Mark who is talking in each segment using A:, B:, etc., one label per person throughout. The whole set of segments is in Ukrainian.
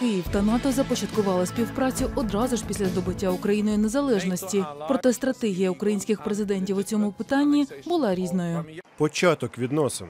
A: Київ та НАТО започаткували співпрацю одразу ж після здобуття Україною незалежності. Проте стратегія українських президентів у цьому питанні була різною.
B: Початок відносин.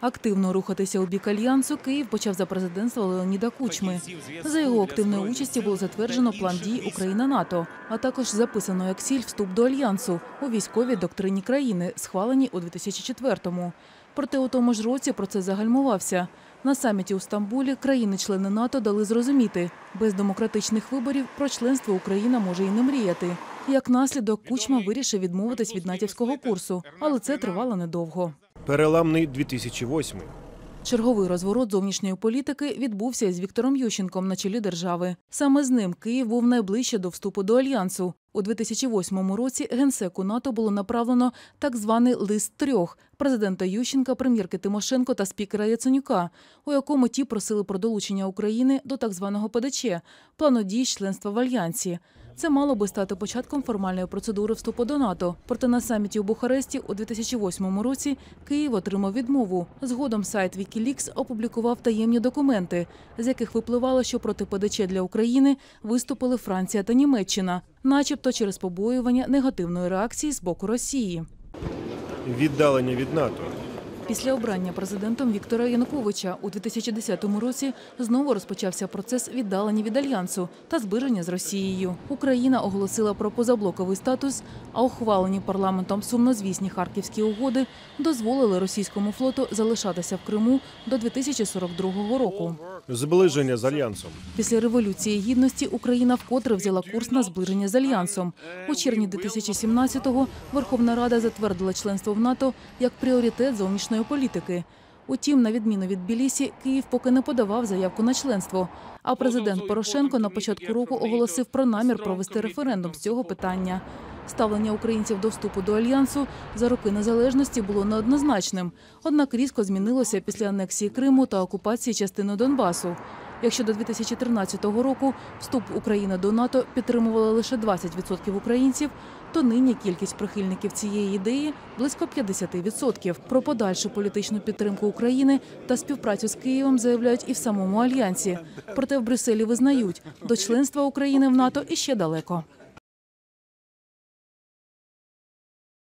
A: Активно рухатися у бік альянсу Київ почав за президентства Леоніда Кучми. За його активної участі було затверджено план дій Україна НАТО, а також записано як ціль вступ до альянсу у військовій доктрині країни, схваленій у 2004-му. Проте у тому ж році процес загальмувався. На саміті у Стамбулі країни-члени НАТО дали зрозуміти, без демократичних виборів про членство Україна може і не мріяти. Як наслідок, Кучма вирішив відмовитись від натівського курсу, але це тривало недовго.
B: Переламний 2008.
A: Черговий розворот зовнішньої політики відбувся із Віктором Ющенком на чолі держави. Саме з ним Київ був найближче до вступу до альянсу. У 2008 році генсеку НАТО було направлено так званий лист трьох президента Ющенка, прем'єрки Тимошенко та спікера Яценюка, у якому ті просили про долучення України до так званого ПДЧ плану дій членства в альянсі. Це мало би стати початком формальної процедури вступу до НАТО. Проте на саміті у Бухаресті у 2008 році Київ отримав відмову. Згодом сайт Wikileaks опублікував таємні документи, з яких випливало, що проти ПДЧ для України виступили Франція та Німеччина, начебто через побоювання негативної реакції з боку Росії.
B: Віддалення від НАТО.
A: Після обрання президентом Віктора Януковича у 2010 році знову розпочався процес віддалення від альянсу та збирання з Росією. Україна оголосила про позаблоковий статус, а ухвалені парламентом сумнозвісні харківські угоди дозволили російському флоту залишатися в Криму до 2042 року.
B: Зближення з альянсом.
A: Після революції гідності Україна вкотре взяла курс на зближення з альянсом. У червні 2017-го Верховна Рада затвердила членство в НАТО як пріоритет зовнішньої політики. Утім, на відміну від Білісі, Київ поки не подавав заявку на членство. А президент Порошенко на початку року оголосив про намір провести референдум з цього питання. Ставлення українців до вступу до альянсу за роки незалежності було неоднозначним, однак різко змінилося після анексії Криму та окупації частини Донбасу. Якщо до 2013 року вступ України до НАТО підтримували лише 20% українців, то нині кількість прихильників цієї ідеї близько 50%. Про подальшу політичну підтримку України та співпрацю з Києвом заявляють і в самому альянсі. Проте в Брюсселі визнають, до членства України в НАТО іще далеко.